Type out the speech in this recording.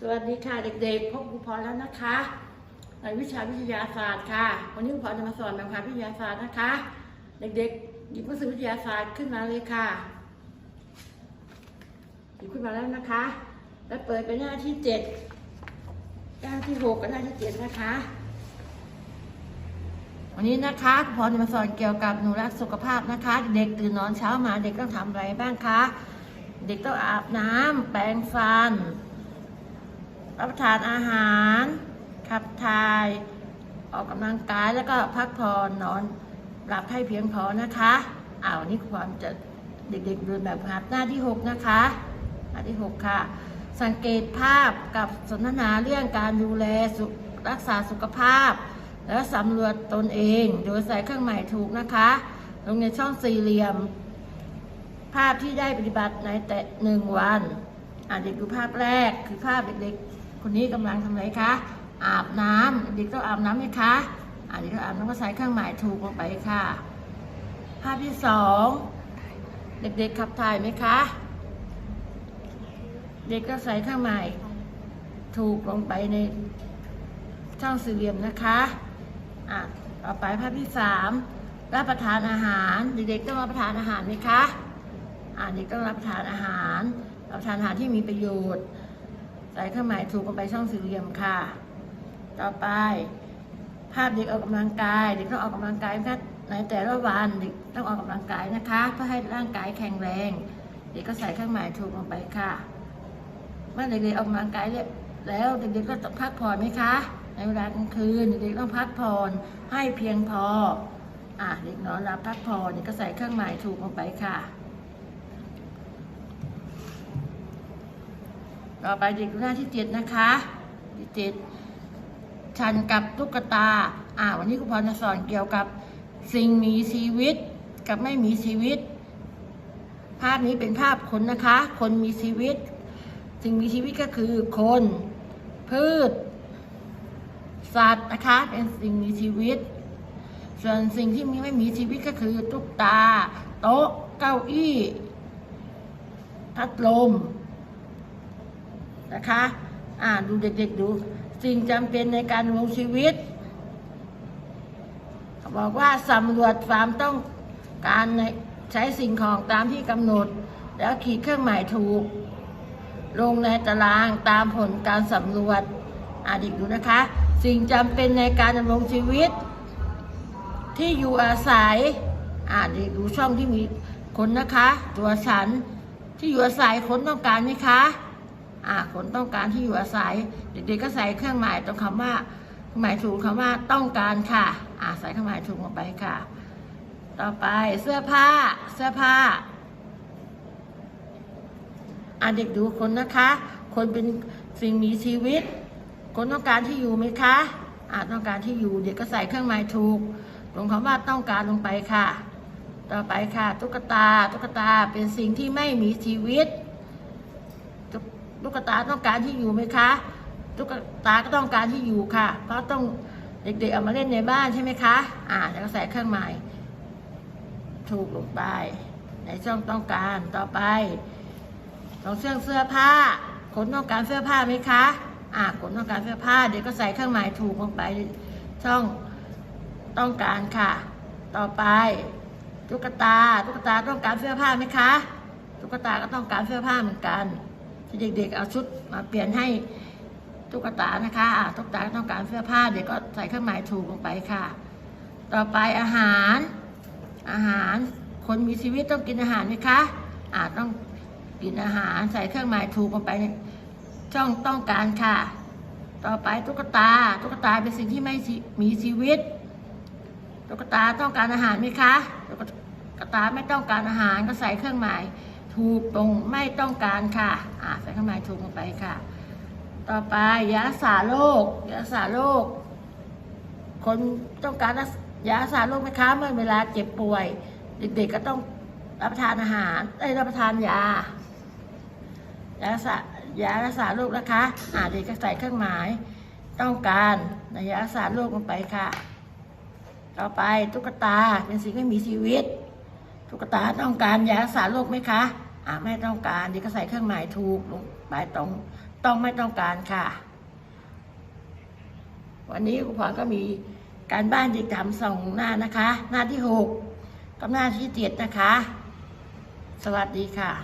สวัสดีค่ะเด็กๆ พบครูพรแล้วนะคะ ในวิชาวิทยาศาสตร์ค่ะ วันนี้ครูพรจะมาสอนแบบความวิทยาศาสตร์นะคะ เด็กๆหยิบหนังสือวิทยาศาสตร์ขึ้นมาเลยค่ะหยิบขึ้นมาแล้วนะคะ แล้วเปิดไปหน้าที่เจ็ดหน้าที่หกกับหน้าที่เจ็ดนะคะ วันนี้นะคะครูพรจะมาสอนเกี่ยวกับหนูรักสุขภาพนะคะ เด็กตื่นนอนเช้ามาเด็กต้องทำอะไรบ้างคะเด็กต้องอาบน้ำแปรงฟัน รับประทานอาหาร ขับถ่าย ออกกำลังกายแล้วก็พักผ่อนนอนหลับให้เพียงพอนะคะอ้าวนนี้ความจะเด็กๆเรียนแบบหัดหน้าที่ 6 นะคะหน้าที่ 6 ค่ะ สังเกตภาพกับสนทนาเรื่องการดูแลสุขรักษาสุขภาพ และสำรวจตนเอง โดยใส่เครื่องหมายถูกนะคะลงในช่องสี่เหลี่ยม ภาพที่ได้ปฏิบัติในแต่หนึ่งวัน อ่าเด็กดูภาพแรกคือภาพเด็กๆ คนนี้กำลังทำอะไรคะ อาบน้ำเด็กต้องอาบน้ำไหมคะอาเด็กต้องอาบน้ำก็ใส่เครื่องหมายถูกลงไปค่ะ ภาพที่สองเด็กๆขับถ่ายไหมคะ เด็กก็ใส่เครื่องหมายถูกลงไปในช่องสี่เหลี่ยมนะคะอะต่อไปภาพที่สามรับประทานอาหารเด็กๆต้องรับประทานอาหารไหมคะอ่าเด็กต้องรับประทานอาหารรับประทานอาหารที่มีประโยชน์ ใส่เครื่องหมายถูกลงไปช่องสี่เหลี่ยมค่ะ ต่อไป ภาพเด็กออกกำลังกาย เด็กต้องออกกำลังกายนะในแต่ละวันเด็กต้องออกกำลังกายนะคะ เพื่อให้ร่างกายแข็งแรง เด็กก็ใส่เครื่องหมายถูกลงไปค่ะ เมื่อเด็กๆออกกำลังกายแล้วเด็กๆก็ต้องพักผ่อนไหมคะ ในเวลากลางคืนเด็กๆต้องพักผ่อนให้เพียงพออะเด็กนอนหลับพักผ่อนเด็กก็ใส่เครื่องหมายถูกลงไปค่ะ ต่อไปเด็กหน้าที่เจ็ดนะคะที่เจ็ดฉันกับตุ๊กตา อ่า วันนี้ครูพรจะสอนเกี่ยวกับสิ่งมีชีวิตกับไม่มีชีวิต ภาพนี้เป็นภาพคนนะคะ คนมีชีวิต สิ่งมีชีวิตก็คือคน พืช สัตว์นะคะ เป็นสิ่งมีชีวิต ส่วนสิ่งที่มีไม่มีชีวิตก็คือตุ๊กตา โต๊ะ เก้าอี้ พัดลม นะคะ อ่าดูเด็กๆดู สิ่งจำเป็นในการดำรงชีวิตเขาบอกว่าสำรวจความต้องการในใช้สิ่งของตามที่กำหนด แล้วขีดเครื่องหมายถูก ลงในตารางตามผลการสำรวจอ่านอีกดูนะคะ สิ่งจำเป็นในการดำรงชีวิต ที่อยู่อาศัยอ่านอีกดูช่องที่มีคนนะคะ ตัวฉันที่อยู่อาศัยคนต้องการไหมคะ คนต้องการที่อยู่อาศัย เด็กๆก็ใส่เครื่องหมายตรงคำว่าหมายถูกคำว่าต้องการค่ะอ่าใส่เครื่องหมายถูกลงไปค่ะ ต่อไปเสื้อผ้าเสื้อผ้าอ่าเด็กดูคนนะคะ คนเป็นสิ่งมีชีวิต คนต้องการที่อยู่ไหมคะอ่าต้องการที่อยู่เด็กก็ใส่เครื่องหมายถูกลงคำว่าต้องการลงไปค่ะ ต่อไปค่ะ ตุ๊กตาตุ๊กตาเป็นสิ่งที่ไม่มีชีวิต ตุ๊กตาต้องการที่อยู่ไหมคะ ตุ๊กตาก็ต้องการที่อยู่ค่ะเพราะต้องเด็กๆเอามาเล่นในบ้านใช่ไหมคะ อ่าแล้วก็ใส่เครื่องหมายถูกลงไป ในช่องต้องการต่อไปตรงเสื้อเสื้อผ้า คนต้องการเสื้อผ้าไหมคะ อ่าคนต้องการเสื้อผ้า เด็กก็ใส่เครื่องหมายถูกลงไป ช่องต้องการค่ะ ต่อไป ตุ๊กตา ตุ๊กตาต้องการเสื้อผ้าไหมคะ ตุ๊กตาก็ต้องการเสื้อผ้าเหมือนกัน เด็กๆเอาชุดมาเปลี่ยนให้ตุ๊กตานะคะตุ๊กตาต้องการเสื้อผ้าเด็กก็ใส่เครื่องหมายถูกลงไปค่ะ ต่อไปอาหาร อาหารคนมีชีวิตต้องกินอาหารไหมคะอ่าต้องกินอาหารใส่เครื่องหมายถูกลงไปช่องต้องการค่ะ ต่อไปตุ๊กตาตุ๊กตาเป็นสิ่งที่ไม่มีชีวิตตุ๊กตาต้องการอาหารไหมคะตุ๊กตาไม่ต้องการอาหารก็ใส่เครื่องหมาย ถูกตรงไม่ต้องการค่ะ อ่าใส่เครื่องหมายถูกลงไปค่ะ ต่อไปยารักษาโรคยารักษาโรคคนต้องการยารักษาโรคไหมคะเมื่อเวลาเจ็บป่วย เด็กๆก็ต้องรับประทานอาหารได้รับประทานยายารักษายารักษาโรคนะคะ อ่าเด็กก็ใส่เครื่องหมาย ต้องการในยารักษาโรคลงไปค่ะ ต่อไปตุ๊กตาเป็นสิ่งไม่มีชีวิต ตุ๊กตาต้องการยารักษาโรคไหมคะ อ่าไม่ต้องการเด็กก็ใส่เครื่องหมายถูกลงไปตรงต้องไม่ต้องการค่ะ วันนี้ครูพรก็มีการบ้านเด็กทำสองหน้านะคะ หน้าที่หกกับหน้าที่เจ็ดนะคะ สวัสดีค่ะ